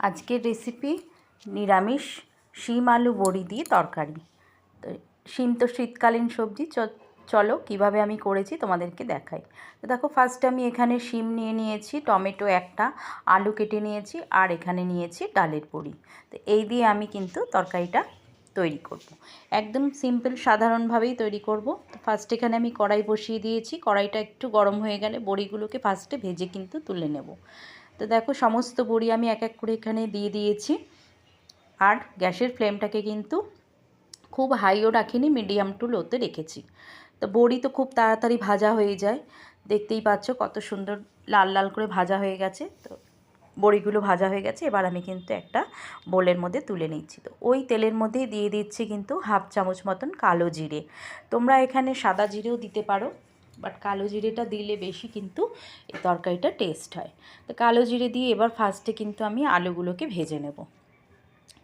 আজকের রেসিপি নিরামিষ শিম আলু বড়ি দিয়ে তরকারি। তো শিম তো শীতকালীন সবজি চলো কীভাবে আমি করেছি তোমাদেরকে দেখাই। তো দেখো ফার্স্ট আমি এখানে শিম নিয়ে নিয়েছি, টমেটো একটা, আলু কেটে নিয়েছি, আর এখানে নিয়েছি ডালের বড়ি। তো এই দিয়ে আমি কিন্তু তরকারিটা তৈরি করব। একদম সিম্পল সাধারণভাবেই তৈরি করব। তো ফার্স্ট এখানে আমি কড়াই বসিয়ে দিয়েছি। কড়াইটা একটু গরম হয়ে গেলে বড়িগুলোকে ফার্স্টে ভেজে কিন্তু তুলে নেব। তো দেখো সমস্ত বড়ি আমি এক এক করে এখানে দিয়ে দিয়েছি। আর গ্যাসের ফ্লেমটাকে কিন্তু খুব হাইও রাখিনি, মিডিয়াম টু লোতে রেখেছি। তো বড়ি তো খুব তাড়াতাড়ি ভাজা হয়ে যায়। দেখতেই পাচ্ছ কত সুন্দর লাল লাল করে ভাজা হয়ে গেছে। তো বড়িগুলো ভাজা হয়ে গেছে, এবার আমি কিন্তু একটা বোলের মধ্যে তুলে নিচ্ছি। তো ওই তেলের মধ্যেই দিয়ে দিচ্ছি কিন্তু হাফ চামচ মতন কালো জিরে। তোমরা এখানে সাদা জিরেও দিতে পারো। বাট কালো জিরেটা দিলে বেশি কিন্তু এই তরকারিটা টেস্ট হয়। তো কালো জিরে দিয়ে এবার ফার্স্টে কিন্তু আমি আলুগুলোকে ভেজে নেব।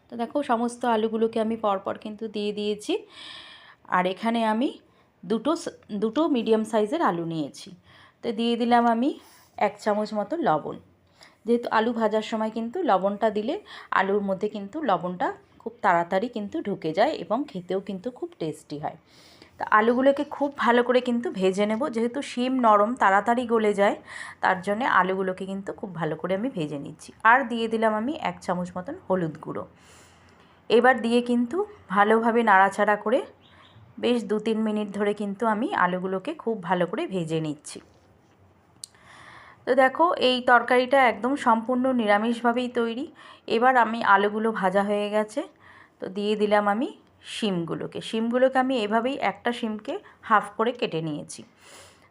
তো দেখো সমস্ত আলুগুলোকে আমি পরপর কিন্তু দিয়ে দিয়েছি। আর এখানে আমি দুটো দুটো মিডিয়াম সাইজের আলু নিয়েছি। তো দিয়ে দিলাম আমি এক চামচ মতো লবণ। যেহেতু আলু ভাজার সময় কিন্তু লবণটা দিলে আলুর মধ্যে কিন্তু লবণটা খুব তাড়াতাড়ি কিন্তু ঢুকে যায় এবং খেতেও কিন্তু খুব টেস্টি হয়। তা আলুগুলোকে খুব ভালো করে কিন্তু ভেজে নেব। যেহেতু শিম নরম, তাড়াতাড়ি গলে যায়, তার জন্যে আলুগুলোকে কিন্তু খুব ভালো করে আমি ভেজে নিচ্ছি। আর দিয়ে দিলাম আমি এক চামচ মতন হলুদ গুঁড়ো। এবার দিয়ে কিন্তু ভালোভাবে নাড়াচাড়া করে বেশ দু তিন মিনিট ধরে কিন্তু আমি আলুগুলোকে খুব ভালো করে ভেজে নিচ্ছি। তো দেখো, এই তরকারিটা একদম সম্পূর্ণ নিরামিষভাবেই তৈরি। এবার আমি আলুগুলো ভাজা হয়ে গেছে। তো দিয়ে দিলাম আমি শিমগুলোকে। শিমগুলোকে আমি এভাবেই একটা শিমকে হাফ করে কেটে নিয়েছি।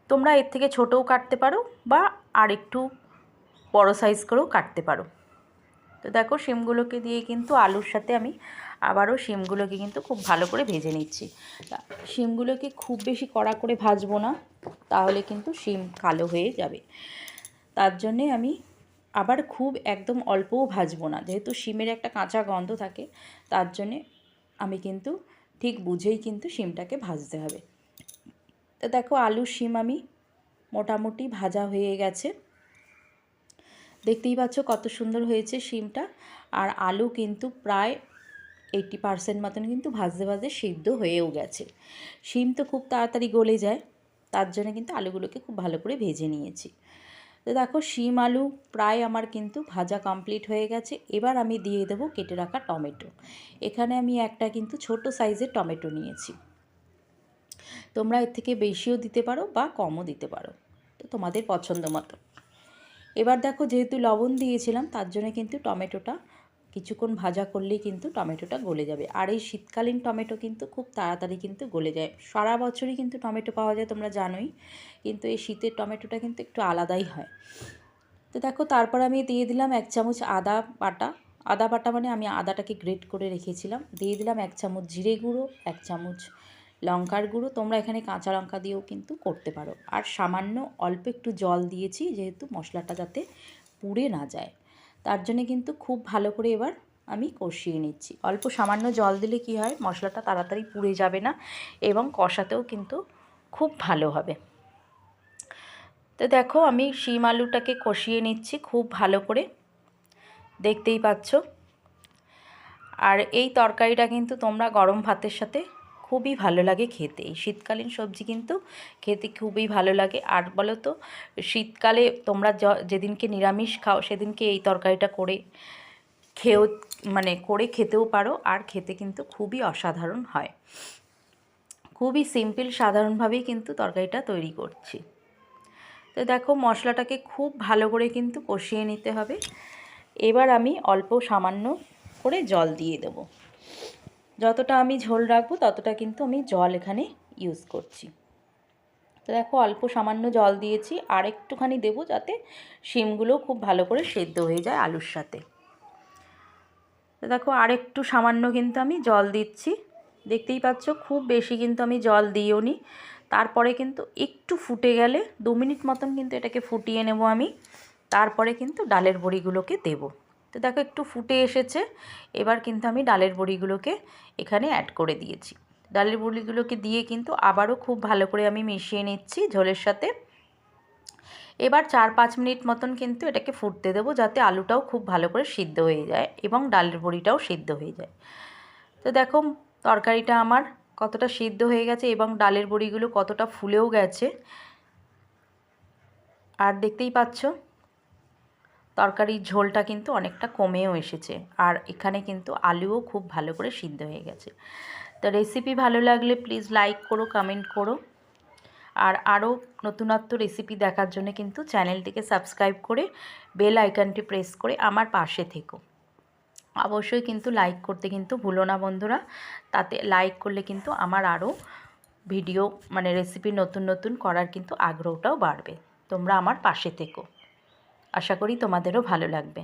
তোমরা এর থেকে ছোটও কাটতে পারো বা আর একটু বড় সাইজ করেও কাটতে পারো। তো দেখো শিমগুলোকে দিয়ে কিন্তু আলুর সাথে আমি আবারও শিমগুলোকে কিন্তু খুব ভালো করে ভেজে নিচ্ছি। শিমগুলোকে খুব বেশি কড়া করে ভাজবো না, তাহলে কিন্তু শিম কালো হয়ে যাবে। তার জন্যে আমি আবার খুব একদম অল্পও ভাজবো না, যেহেতু শিমের একটা কাঁচা গন্ধ থাকে, তার জন্যে আমি কিন্তু ঠিক বুঝেই কিন্তু শিমটাকে ভাজতে হবে। তো দেখো আলু শিম আমি মোটামুটি ভাজা হয়ে গেছে। দেখতেই পাচ্ছ কত সুন্দর হয়েছে শিমটা। আর আলু কিন্তু প্রায় এইটটি পার্সেন্ট মতন কিন্তু ভাজতে ভাজতে সিদ্ধ হয়েও গেছে। শিম তো খুব তাড়াতাড়ি গলে যায়, তার জন্য কিন্তু আলুগুলোকে খুব ভালো করে ভেজে নিয়েছি। তো দেখো শিম আলু প্রায় আমার কিন্তু ভাজা কমপ্লিট হয়ে গেছে। এবার আমি দিয়ে দেবো কেটে রাখা টমেটো। এখানে আমি একটা কিন্তু ছোট সাইজের টমেটো নিয়েছি। তোমরা এর থেকে বেশিও দিতে পারো বা কমও দিতে পারো। তো তোমাদের পছন্দ মতো। এবার দেখো যেহেতু লবণ দিয়েছিলাম, তার জন্য কিন্তু টমেটোটা কিছুক্ষণ ভাজা করলেই কিন্তু টমেটোটা গলে যাবে। আর এই শীতকালীন টমেটো কিন্তু খুব তাড়াতাড়ি কিন্তু গলে যায়। সারা বছরই কিন্তু টমেটো পাওয়া যায়, তোমরা জানোই। কিন্তু এই শীতের টমেটোটা কিন্তু একটু আলাদাই হয়। তো দেখো, তারপর আমি দিয়ে দিলাম এক চামচ আদা বাটা। আদা বাটা মানে আমি আদাটাকে গ্রেট করে রেখেছিলাম। দিয়ে দিলাম এক চামচ জিরে গুঁড়ো, এক চামচ লঙ্কার গুঁড়ো। তোমরা এখানে কাঁচা লঙ্কা দিয়েও কিন্তু করতে পারো। আর সামান্য অল্প একটু জল দিয়েছি, যেহেতু মশলাটা যাতে পুড়ে না যায়। তার জন্য কিন্তু খুব ভালো করে এবার আমি কষিয়ে নিচ্ছি। অল্প সামান্য জল দিলে কি হয়, মশলাটা তাড়াতাড়ি পুড়ে যাবে না এবং কষাতেও কিন্তু খুব ভালো হবে। তো দেখো আমি শিম আলুটাকে কষিয়ে নিচ্ছি খুব ভালো করে। দেখতেই পাচ্ছ। আর এই তরকারিটা কিন্তু তোমরা গরম ভাতের সাথে খুবই ভালো লাগে খেতে। এই শীতকালীন সবজি কিন্তু খেতে খুবই ভালো লাগে। আর বলো তো শীতকালে তোমরা যেদিনকে নিরামিষ খাও, সেদিনকে এই তরকারিটা করে খেয়েও মানে করে খেতেও পারো। আর খেতে কিন্তু খুবই অসাধারণ হয়। খুবই সিম্পল, সাধারণভাবেই কিন্তু তরকারিটা তৈরি করছি। তো দেখো, মশলাটাকে খুব ভালো করে কিন্তু কষিয়ে নিতে হবে। এবার আমি অল্প সামান্য করে জল দিয়ে দেবো। যতটা আমি ঝোল রাখব ততটা কিন্তু আমি জল এখানে ইউজ করছি। তো দেখো অল্প সামান্য জল দিয়েছি, আর একটুখানি দেবো যাতে শিমগুলো খুব ভালো করে সেদ্ধ হয়ে যায় আলুর সাথে। তো দেখো আর একটু সামান্য কিন্তু আমি জল দিচ্ছি। দেখতেই পাচ্ছ খুব বেশি কিন্তু আমি জল দিইও নি। তারপরে কিন্তু একটু ফুটে গেলে দু মিনিট মতন কিন্তু এটাকে ফুটিয়ে নেব আমি। তারপরে কিন্তু ডালের বড়িগুলোকে দেবো। তো দেখো একটু ফুটে এসেছে। এবার কিন্তু আমি ডালের বড়িগুলোকে এখানে অ্যাড করে দিয়েছি। ডালের বড়িগুলোকে দিয়ে কিন্তু আবারও খুব ভালো করে আমি মিশিয়ে নিচ্ছি ঝোলের সাথে। এবার চার পাঁচ মিনিট মতন কিন্তু এটাকে ফুটতে দেবো যাতে আলুটাও খুব ভালো করে সিদ্ধ হয়ে যায় এবং ডালের বড়িটাও সিদ্ধ হয়ে যায়। তো দেখো তরকারিটা আমার কতটা সিদ্ধ হয়ে গেছে এবং ডালের বড়িগুলো কতটা ফুলেও গেছে। আর দেখতেই পাচ্ছ তরকারির ঝোলটা কিন্তু অনেকটা কমেও এসেছে। আর এখানে কিন্তু আলুও খুব ভালো করে সিদ্ধ হয়ে গেছে। তো রেসিপি ভালো লাগলে প্লিজ লাইক করো কমেন্ট করো। আর আরও নতুনত্ব রেসিপি দেখার জন্য কিন্তু চ্যানেলটিকে সাবস্ক্রাইব করে বেল আইকনটি প্রেস করে আমার পাশে থেকো। অবশ্যই কিন্তু লাইক করতে কিন্তু ভুলো না বন্ধুরা। তাতে লাইক করলে কিন্তু আমার আরও ভিডিও মানে রেসিপি নতুন নতুন করার কিন্তু আগ্রহটাও বাড়বে। তোমরা আমার পাশে থেকো। আশা করি তোমাদেরও ভালো লাগবে।